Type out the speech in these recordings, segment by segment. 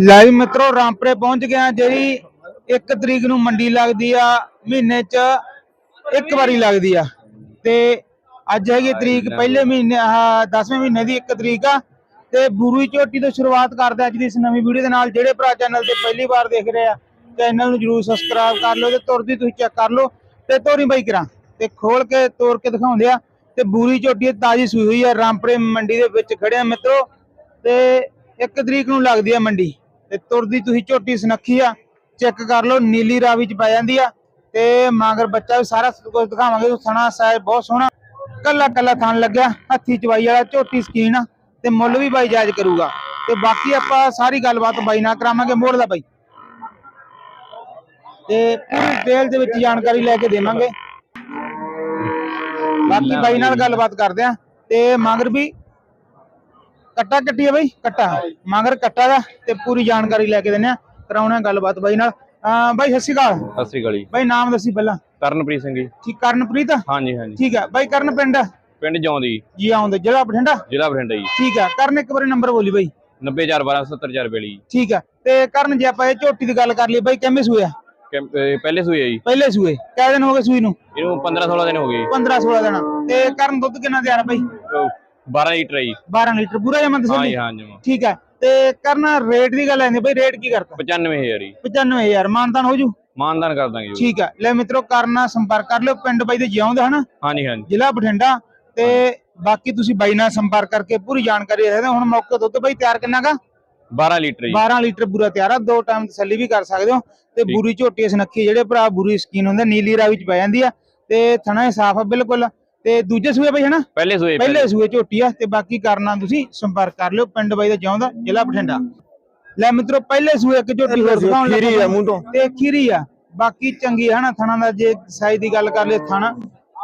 ਲੈ ਵੀ ਮਿੱਤਰੋ, ਰਾਮਪੁਰੇ ਪਹੁੰਚ ਗਿਆ ਜਿਹੜੀ 1 ਤਰੀਕ ਨੂੰ ਮੰਡੀ ਲੱਗਦੀ ਆ, ਮਹੀਨੇ 'ਚ ਇੱਕ ਵਾਰੀ ਲੱਗਦੀ ਆ। ਤੇ ਅੱਜ ਹੈਗੀ ਤਰੀਕ, ਪਹਿਲੇ ਮਹੀਨੇ, ਆਹ 10ਵੇਂ ਮਹੀਨੇ ਦੀ 1 ਤਰੀਕ ਆ। ਤੇ ਬੂਰੀ ਝੋਟੀ ਤੋਂ ਸ਼ੁਰੂਆਤ ਕਰਦੇ ਅੱਜ ਦੀ ਇਸ ਨਵੀਂ ਵੀਡੀਓ ਦੇ ਨਾਲ। ਜਿਹੜੇ ਭਰਾ ਚੈਨਲ ਤੇ ਪਹਿਲੀ ਵਾਰ ਦੇਖ ਰਹੇ ਆ, ਚੈਨਲ ਨੂੰ ਜਰੂਰ ਸਬਸਕ੍ਰਾਈਬ ਕਰ ਲਓ ਤੇ ਤੁਰਦੀ ਤੁਸੀਂ ਚੈੱਕ ਕਰ ਲਓ। ਤੇ ਤੋਰੀ ਬਾਈ ਕਰਾਂ, ਤੇ ਖੋਲ ਕੇ ਤੋਰ ਕੇ ਦਿਖਾਉਂਦੇ ਆ। ਤੇ ਬੂਰੀ ਝੋਟੀ ਤਾਜੀ ਸੂਈ ਹੋਈ ਆ, ਰਾਮਪੁਰੇ ਮੰਡੀ ਦੇ ਵਿੱਚ ਖੜਿਆ ਮਿੱਤਰੋ। ਤੇ 1 ਤਰੀਕ ਨੂੰ ਲੱਗਦੀ ਆ ਮੰਡੀ ਤੇ ਤੁਰਦੀ ਤੁਸੀਂ ਝੋਟੀ ਸੁਨੱਖੀ ਆ, ਚੈੱਕ ਕਰ ਲਓ, ਨੀਲੀ ਰਾਵੀ ਚ ਪੈ ਜਾਂਦੀ ਆ ਤੇ ਮਾਂਗਰ ਬੱਚਾ ਵੀ ਸਾਰਾ ਕੁਝ ਦਿਖਾਵਾਂਗੇ ਸਣਾ ਸਾਹਿਬ ਬਹੁਤ ਸੋਹਣਾ। ਕੱਲਾ ਕੱਲਾ ਥਣ ਲੱਗਿਆ, ਹੱਥੀ ਚਵਾਈ ਵਾਲਾ ਝੋਟੀ ਸਕੀਨ ਤੇ ਮੁੱਲ ਵੀ ਬਾਈ ਜਾਇਜ਼ ਕਰੂਗਾ। ਤੇ ਬਾਕੀ ਆਪਾਂ ਸਾਰੀ ਗੱਲਬਾਤ ਬਾਈ ਨਾਲ ਕਰਾਵਾਂਗੇ, ਮੋੜ ਦਾ ਬਾਈ। ਤੇ ਪੂਰੀ ਡਿਟੇਲ ਦੇ ਵਿੱਚ ਜਾਣਕਾਰੀ ਲੈ ਕੇ ਦੇਵਾਂਗੇ। ਬਾਕੀ ਬਾਈ ਨਾਲ ਗੱਲਬਾਤ ਕਰਦੇ ਆ ਤੇ ਮਾਂਗਰ ਵੀ ਕੱਟਾ ਕੱਟੀ ਆ ਬਾਈ ਕੱਟਾ। ਮਗਰ ਕੱਟਾ ਦਾ ਤੇ ਪੂਰੀ ਜਾਣਕਾਰੀ ਲੈ ਕੇ ਦਿੰਨੇ ਆ। ਕਰਾਉਣਾ ਗੱਲਬਾਤ ਬਾਈ ਨਾਲ। ਅਹ ਬਾਈ ਸਤਿ ਸ਼੍ਰੀ ਅਕਾਲ। ਸਤਿ ਸ੍ਰੀ ਅਕਾਲ ਜੀ। ਬਾਈ ਨਾਮ ਦੱਸੀ ਪਹਿਲਾਂ। ਕਰਨਪ੍ਰੀਤ ਸਿੰਘ ਜੀ। ਠੀਕ ਕਰਨਪ੍ਰੀਤ? ਹਾਂਜੀ ਹਾਂਜੀ। ਠੀਕ ਆ। ਬਾਈ ਕਰਨ ਪਿੰਡ? ਪਿੰਡ ਜੌਂਦੀ ਜੀ ਆਉਂਦੇ। ਜ਼ਿਲ੍ਹਾ ਬਠਿੰਡਾ? ਜ਼ਿਲ੍ਹਾ ਬਠਿੰਡਾ ਜੀ। ਠੀਕ ਆ। ਕਰਨ ਇੱਕ ਵਾਰੀ ਨੰਬਰ ਬੋਲੀ ਬਾਈ। 90412 ਵੇਲੀ ਠੀਕ ਆ। ਤੇ ਕਰਨ ਜੇ ਆਪਾਂ ਇਹ ਝੋਟੀ ਦੀ ਗੱਲ ਕਰ ਲਈ ਬਾਈ ਕਿੰਨੇ ਸੂਏ ਆ? ਪਹਿਲੇ ਸੂਏ ਆ ਜੀ। ਪਹਿਲੇ ਸੂਏ। ਕਿੰਨੇ ਦਿਨ ਹੋ ਗਏ ਸੂਈ ਨੂੰ? ਇਹਨੂੰ 15 16 ਦਿਨ ਹੋ ਗਏ 15 16 ਦਿਨ। ਤੇ ਕਰਨ ਦੁੱਧ ਕਿੰਨਾ ਤਿਆਰ ਆ ਬਾਈ? 12 ਲੀਟਰ ਆ ਜੀ। 12 ਲੀਟਰ ਪੂਰਾ ਜਮਾ ਹਾਂ ਦੱਸੋ ਜੀ? ਹਾਂ ਜੀ ਠੀਕ ਆ ਤੇ ਕਰਨ ਰੇਟ ਦੀ ਗੱਲ ਆਂਦੀ ਬਾਈ ਰੇਟ ਕੀ ਕਰਤਾ? 95000 ਜੀ। 95000 ਮਾਨਤਾਨ ਹੋ ਜੂ? ਮਾਨਦਾਨ ਕਰ ਦਾਂਗੇ ਜੀ। ਠੀਕ ਆ ਲੈ ਮਿੱਤਰੋ ਕਰਨਾ ਸੰਪਰਕ ਕਰ ਲਿਓ ਪਿੰਡ ਬਾਈ ਦੇ ਜਿਉਂਦੇ ਹਨਾ। ਹਾਂਜੀ ਹਾਂਜੀ। ਜ਼ਿਲ੍ਹਾ ਬਠਿੰਡਾ ਤੇ ਬਾਕੀ ਤੁਸੀਂ ਬਾਈ ਨਾਲ ਸੰਪਰਕ ਕਰਕੇ ਪੂਰੀ ਜਾਣਕਾਰੀ ਦੇ ਸਕਦੇ ਹੋ। ਹੁਣ ਮੌਕੇ ਦੁੱਧ ਬਾਈ ਤਿਆਰ ਕਿੰਨਾ ਗਾ 12 ਲੀਟਰ ਜੀ। 12 ਲੀਟਰ ਪੂਰਾ ਤਿਆਰ ਆ ਦੋ ਟਾਈਮ ਤਸੱਲੀ ਵੀ ਕਰ ਸਕਦੇ ਹੋ। ਤੇ ਬੂਰੀ ਝੋਟੀ ਸੁਨੱਖੀ ਜਿਹੜੇ ਭਰਾ ਬੂਰੀ ਸਕੀਨ ਹੁੰਦੇ ਨੀਲੀ ਰਾਵੀ ਚ ਪੈ ਜਾਂਦੀ ਆ ਤੇ ਥਣਾ ਸਾਫ਼ ਆ ਬਿਲਕੁਲ। ਤੇ ਦੂਜੇ ਸੂਏ ਬਾਈ ਹਨਾ? ਪਹਿਲੇ ਸੂਏ ਪਹਿਲੇ ਸੂਏ। ਝੋਟੀ ਆ ਤੇ ਬਾਕੀ ਕਰਨਾ ਤੁਸੀਂ ਸੰਪਰਕ ਕਰ ਲਿਓ ਪਿੰਡ ਬਾਈ ਦਾ ਜਿਉਂਦਾ ਜ਼ਿਲ੍ਹਾ ਬਠਿੰਡਾ। ਲੈ ਮਿੱਤਰੋ ਪਹਿਲੇ ਸੂਏ ਇੱਕ ਝੋਟੀ ਹੋਰ ਦਿਖਾਉਣ ਖੀਰੀ ਲੱਗਾ ਆ ਮੂੰਹ ਤੋਂ। ਤੇ ਖੀਰੀ ਆ। ਬਾਕੀ ਚੰਗੀ ਹੈ ਨਾ ਥਣਾ ਦਾ ਜੇ ਸਾਈਜ਼ ਦੀ ਗੱਲ ਕਰ ਲਈ ਥਣਾ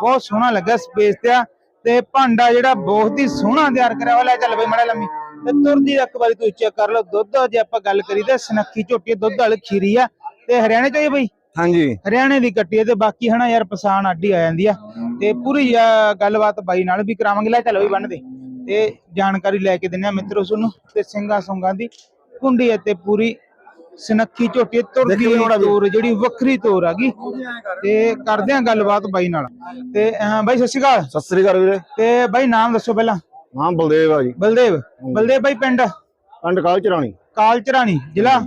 ਬਹੁਤ ਸੋਹਣਾ ਲੱਗਾ ਸਪੇਸ ਤੇ ਆ। ਤੇ ਭਾਂਡਾ ਜਿਹੜਾ ਬਹੁਤ ਹੀ ਸੋਹਣਾ ਤਿਆਰ ਕਰਿਆ ਵਾਲਾ ਚੱਲ ਬਈ ਮੜਾ ਲੰਮੀ। ਤੇ ਤੁਰਦੀ ਇੱਕ ਵਾਰੀ ਤੁਸੀਂ ਚੈੱਕ ਕਰ ਲਓ ਦੁੱਧ ਜੇ ਆਪਾਂ ਗੱਲ ਕਰੀ ਤੇ ਸਨੱਖੀ ਝੋਟੀ ਦੁੱਧ ਵਾਲੀ ਖੀਰੀ ਆ। ਤੇ ਹਰਿਆਣੇ ਤੋਂ ਹੀ ਬਈ? ਹਾਂਜੀ। ਹਰਿਆਣੇ ਦੀ ਕੱਟੀ ਤੇ ਬਾਕੀ ਹਨਾ ਯਾਰ ਪਛਾਣ ਆਡੀ ਆ ਜਾਂਦੀ ਆ। ਤੇ ਪੂਰੀ ਅਹ, ਗੱਲਬਾਤ ਬਾਈ ਨਾਲ ਵੀ ਕਰਾਵਾਂਗੇ। ਲੈ ਚੱਲ ਬਈ ਬੰਨ ਦੇ। ਤੇ ਜਾਣਕਾਰੀ ਲੈ ਕੇ ਦਿੰਨੇ ਆ ਮਿੱਤਰੋ ਤੁਹਾਨੂੰ ਤੇ ਸਿੰਘਾ ਸੁੰਗਾਂ ਦੀ ਕੁੰਡੀ ਹੈ ਤੇ ਪੂਰੀ ਸਨੱਖੀ ਝੋਟੀ ਤੁਰਦੀ ਤੋਰ ਜਿਹੜੀ ਵੱਖਰੀ ਤੋਰ ਹੈਗੀ ਤੇ ਕਰਦੇ ਆ ਗੱਲਬਾਤ ਬਾਈ ਨਾਲ। ਤੇ ਅਹ, ਬਾਈ ਸਤਿ ਸ਼੍ਰੀ ਅਕਾਲ। ਸਤਿ ਸ੍ਰੀ ਅਕਾਲ ਵੀਰੇ। ਤੇ ਬਾਈ ਨਾਮ ਦੱਸੋ ਪਹਿਲਾਂ। ਹਾਂ ਬਲਦੇਵ ਆ ਜੀ। ਬਲਦੇਵ। ਬਲਦੇਵ ਬਾਈ ਪਿੰਡ? ਪਿੰਡ ਕਾਲ ਚਰਾਣੀ ਕਾਲਚਰਾਣੀ ਜ਼ਿਲ੍ਹਾ?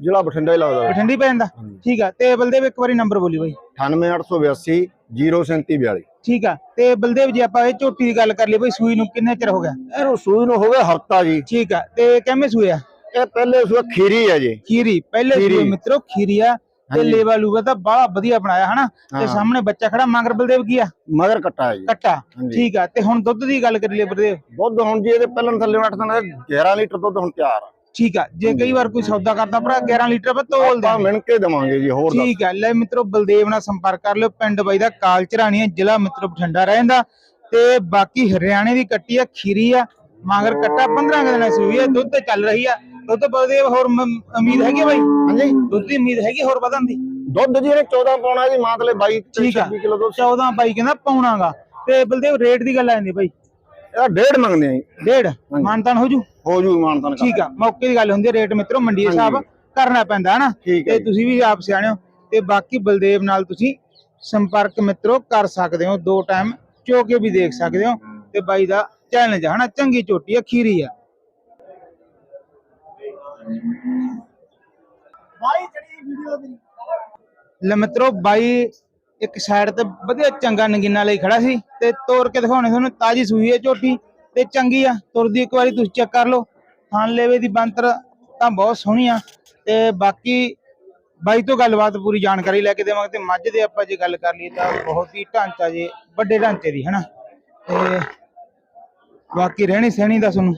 ਜ਼ਿਲ੍ਹਾ ਬਠਿੰਡਾ ਹੀ ਲੱਗਦਾ। ਬਠਿੰਡੀ ਪੈ ਜਾਂਦਾ। ਠੀਕ ਆ ਤੇ ਬਲਦੇਵ ਇੱਕ ਵਾਰੀ ਨੰਬਰ ਬੋਲੀ ਬਾਈ। 98882 03742 ਠੀਕ ਆ ਤੇ ਬਲਦੇਵ ਜੀ ਆਪਾਂ ਇਹ ਝੋਟੀ ਦੀ ਗੱਲ ਕਰ ਲਈ ਬਈ ਸੂਈ ਨੂੰ ਕਿੰਨੇ ਚਿਰ ਹੋ ਗਿਆ? ਇਹਨੂੰ ਸੂਈ ਨੂੰ ਹੋ ਗਿਆ ਹਫਤਾ ਜੀ। ਠੀਕ ਆ ਤੇ ਸੂਏ ਆ? ਇਹ ਪਹਿਲੇ ਸੂਆ ਖੀਰੀ ਆ ਜੀ। ਖੀਰੀ ਪਹਿਲੇ। ਸੂਏ ਮਿੱਤਰੋ ਖੀਰੀ ਆ। ਤੇ। ਲੇਵਾ ਲੂਗਾ ਤਾਂ ਬੜਾ ਵਧੀਆ ਬਣਾਇਆ ਹਨਾ? ਤੇ। ਸਾਹਮਣੇ ਬੱਚਾ ਖੜਾ ਮਗਰ ਬਲਦੇਵ ਕੀ ਆ? ਮਗਰ ਕੱਟਾ ਹੈ ਜੀ। ਕੱਟਾ। ਠੀਕ ਆ ਤੇ ਹੁਣ ਦੁੱਧ ਦੀ ਗੱਲ ਕਰੀ ਲਈ ਬਲਦੇਵ। ਦੁੱਧ ਹੁਣ ਜੀ ਇਹਦੇ ਪਹਿਲਾਂ ਥੱਲੇ 8 ਦਿਨ 11 ਲੀਟਰ ਦੁੱਧ ਹੁਣ ਤਿਆਰ ਆ। ਠੀਕ ਆ ਜੇ ਕਈ ਵਾਰ ਕੋਈ ਸੌਦਾ ਕਰਦਾ ਭਰਾ 11 ਲੀਟਰ ਆਪਾਂ ਤੋਲ ਆਪਾਂ ਦੇ ਮਿਣ ਕੇ ਦੇਵਾਂਗੇ ਜੀ ਹੋਰ ਦੱਸ। ਠੀਕ ਆ ਲੈ ਮਿੱਤਰੋ ਬਲਦੇਵ ਨਾਲ ਸੰਪਰਕ ਕਰ ਲਿਓ ਪਿੰਡ ਬਾਈ ਦਾ ਕਾਲਚਰਾਣੀ ਹੈ ਜ਼ਿਲ੍ਹਾ ਮਿੱਤਰੋ ਬਠਿੰਡਾ ਰਹਿੰਦਾ। ਤੇ ਬਾਕੀ ਹਰਿਆਣੇ ਦੀ ਕੱਟੀ ਆ ਖੀਰੀ ਆ ਮਗਰ ਕੱਟਾ 15 ਕੁ ਦਿਨਾਂ ਸੂਈ ਆ ਦੁੱਧ ਤੇ ਚੱਲ ਰਹੀ ਆ। ਦੁੱਧ ਬਲਦੇਵ ਹੋਰ ਮ- ਉਮੀਦ ਹੈਗੀ ਆ ਬਾਈ? ਹਾਂਜੀ। ਦੁੱਧ ਦੀ ਉਮੀਦ ਹੈਗੀ ਹੋਰ ਵਧਣ ਦੀ? ਦੁੱਧ ਜੀ ਇਹਨੇ 14 ਪਾਉਣਾ ਜੀ ਮਾਤਲੇ 22 ਤੇ ਠੀਕ ਆ 26 ਕਿਲੋ ਦੁੱਧ। 14 ਬਾਈ ਕਹਿੰਦਾ ਪਾਉਣਾਗਾ। ਤੇ ਬਲਦੇਵ ਰੇਟ ਦੀ ਗੱਲ ਆ ਜਾਂਦੀ ਬਾਈ। ਇਹਦਾ ਡੇਢ ਮੰਗਦੇ ਆ ਜੀ। ਡੇਢ? ਮਾਨਤਾਨ ਹੋ ਜੂ? ਹੋ ਜੂ ਮਾਨਤਨ ਠੀਕ ਆ ਮੌਕੇ ਦੀ ਗੱਲ ਹੁੰਦੀ ਹੈ ਰੇਟ ਮਿੱਤਰੋ ਮੰਡੀ ਦੇ ਹਿਸਾਬ ਕਰਨਾ ਪੈਂਦਾ ਹਨਾ? ਤੇ ਤੁਸੀਂ ਵੀ ਆਪ ਸਿਆਣੇ ਹੋ ਤੇ ਬਾਕੀ ਬਲਦੇਵ ਨਾਲ ਤੁਸੀਂ ਸੰਪਰਕ ਮਿੱਤਰੋ ਕਰ ਸਕਦੇ ਹੋ ਦੋ ਟਾਈਮ ਚੋ ਕੇ ਵੀ ਦੇਖ ਸਕਦੇ ਹੋ ਤੇ ਬਾਈ ਦਾ ਚੈਲੰਜ ਹਨਾ? ਚੰਗੀ ਝੋਟੀ ਆ ਖੀਰੀ ਆ। ਲੈ ਮਿੱਤਰੋ ਬਾਈ ਇੱਕ ਸਾਈਡ ਤੇ ਵਧੀਆ ਚੰਗਾ ਨਗੀਨਾ ਲਈ ਖੜਾ ਸੀ ਤੇ ਤੋੜ ਕੇ ਦਿਖਾਉਣੇ ਤੁਹਾਨੂੰ, ਤਾਜੀ ਸੂਈ ਹੈ ਝੋਟੀ ਤੇ ਚੰਗੀ ਆ, ਤੁਰਦੀ ਇੱਕ ਵਾਰੀ ਤੁਸੀਂ ਚੈੱਕ ਕਰ ਲਓ। ਥਾਨ ਲੇਵੇ ਦੀ ਬੰਤਰ ਤਾਂ ਬਹੁਤ ਸੋਹਣੀ ਆ ਤੇ ਬਾਕੀ ਬਾਈ ਤੋਂ ਗੱਲਬਾਤ ਪੂਰੀ ਜਾਣਕਾਰੀ ਲੈ ਕੇ ਦੇਵਾਂਗੇ ਤੇ ਮੱਝ ਦੇ ਆਪਾਂ ਜੇ ਗੱਲ ਕਰ ਲਈਏ ਤਾਂ ਬਹੁਤ ਹੀ ਢਾਂਚਾ ਜੇ, ਵੱਡੇ ਢਾਂਚੇ ਦੀ, ਹਨਾ? ਤੇ ਬਾਕੀ ਰਹਿਣੀ ਸਹਿਣੀ ਦਾ ਤੁਹਾਨੂੰ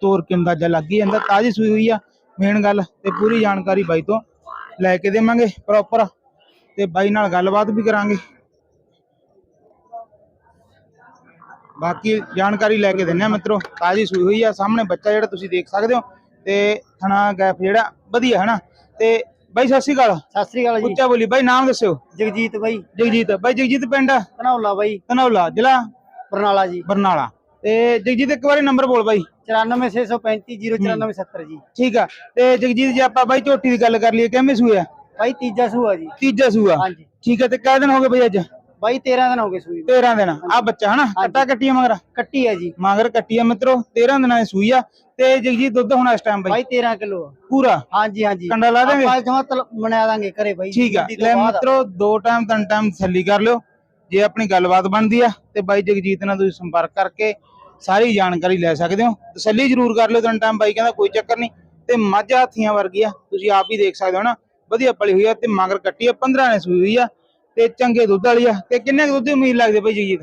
ਤੋਰ ਕੇ ਅੰਦਾਜ਼ਾ ਲੱਗ ਹੀ ਜਾਂਦਾ, ਤਾਜੀ ਸੂਈ ਹੋਈ ਆ ਮੇਨ ਗੱਲ ਤੇ ਪੂਰੀ ਜਾਣਕਾਰੀ ਬਾਈ ਤੋਂ ਲੈ ਕੇ ਦੇਵਾਂਗੇ ਪ੍ਰੋਪਰ ਤੇ ਬਾਈ ਨਾਲ ਗੱਲਬਾਤ ਵੀ ਕਰਾਂਗੇ। ਬਾਕੀ ਜਾਣਕਾਰੀ ਲੈ ਕੇ ਦਿੰਨੇ ਆ ਮਿੱਤਰੋ ਤਾਜੀ ਸੂਈ ਹੋਈ ਆ ਸਾਹਮਣੇ ਬੱਚਾ ਜਿਹੜਾ ਤੁਸੀਂ ਦੇਖ ਸਕਦੇ ਹੋ ਤੇ ਥਣਾ ਗੈਪ ਜਿਹੜਾ ਵਧੀਆ ਹਨਾ? ਤੇ ਬਾਈ ਸਤਿ ਸ਼੍ਰੀ ਅਕਾਲ। ਸਤਿ ਸ੍ਰੀ ਅਕਾਲ ਜੀ। ਉੱਚਾ ਬੋਲੀ ਬਾਈ ਨਾਮ ਦੱਸਿਓ। ਜਗਜੀਤ ਬਾਈ। ਜਗਜੀਤ ਬਾਈ ਜਗਜੀਤ ਪਿੰਡ? ਧਨੌਲਾ ਬਾਈ। ਧਨੌਲਾ ਜ਼ਿਲ੍ਹਾ? ਬਰਨਾਲਾ ਜੀ। ਬਰਨਾਲਾ। ਤੇ ਜਗਜੀਤ ਇੱਕ ਵਾਰੀ ਨੰਬਰ ਬੋਲ ਬਾਈ। 9465309470 ਜੀ। ਠੀਕ ਆ। ਤੇ ਜਗਜੀਤ ਜੇ ਆਪਾਂ ਬਾਈ ਝੋਟੀ ਦੀ ਗੱਲ ਕਰ ਲਈਏ ਕਿੰਨੇ ਸੂਏ ਆ? ਬਾਈ ਤੀਜਾ ਸੂਆ ਜੀ। ਤੀਜਾ ਸੂਆ? ਹਾਂਜੀ। ਠੀਕ ਆ ਤੇ ਕਿੰਨੇ ਦਿਨ ਹੋ ਗਏ ਬਈ ਅੱਜ? ਬਾਈ 13 ਦਿਨ ਹੋ ਗਏ ਸੂਈ ਨੂੰ। 13 ਦਿਨ। ਆ ਬੱਚਾ ਹਨਾ ਕੱਟਾ ਕੱਟੀਆਂ ਮਗਰ? ਕੱਟੀ ਹੈ ਜੀ। ਮਗਰ ਕੱਟੀਆਂ ਮਿੱਤਰੋ 13 ਦਿਨਾਂ ਦੀ ਸੂਈ ਆ। ਤੇ ਜਗਜੀਤ ਦੁੱਧ ਹੁਣ ਇਸ ਟਾਈਮ ਬਾਈ? ਬਾਈ 13 ਕਿਲੋ ਪੂਰਾ? ਹਾਂਜੀ ਹਾਂਜੀ। ਕੰਡਾ ਲਾ ਦੇਂਗੇ ਆਪਾਂ ਜਮਾ ਤਲ ਬਣਾ ਦਾਂਗੇ ਘਰੇ ਬਾਈ ਠੀਕ ਆ। ਲੈ। ਮਿੱਤਰੋ ਦੋ ਟਾਈਮ ਤਿੰਨ ਟਾਈਮ ਤਸੱਲੀ ਕਰ ਲਿਓ। ਜੇ ਆਪਣੀ ਗੱਲਬਾਤ ਬਣਦੀ ਆ ਤੇ ਬਾਈ ਜਗਜੀਤ ਨਾਲ ਤੁਸੀਂ ਸੰਪਰਕ ਕਰਕੇ ਸਾਰੀ ਜਾਣਕਾਰੀ ਲੈ ਸਕਦੇ ਹੋ। ਤਸੱਲੀ ਜ਼ਰੂਰ ਕਰ ਲਿਓ ਤਿੰਨ ਟਾਈਮ ਬਾਈ ਕਹਿੰਦਾ ਕੋਈ ਚੱਕਰ ਨਹੀਂ। ਤੇ ਮੱਝ ਹਾਥੀਆਂ ਵਰਗੀ ਆ ਤੁਸੀਂ ਆਪ ਹੀ ਦੇਖ ਸਕਦੇ ਹੋ ਨਾ। ਵਧੀਆ ਪਲੀ ਹੋਈ ਆ ਤੇ ਮਗਰ ਕੱਟੀ ਆ 15 ਨੇ ਸੂਈ ਹੋਈ ਆ ਤੇ ਚੰਗੇ ਦੁੱਧ ਵਾਲੀ ਆ। ਤੇ ਕਿੰਨੇ ਕੁ ਦੁੱਧ ਦੀ ਉਮੀਦ ਲੱਗਦੀ ਬਾਈ ਜਗਜੀਤ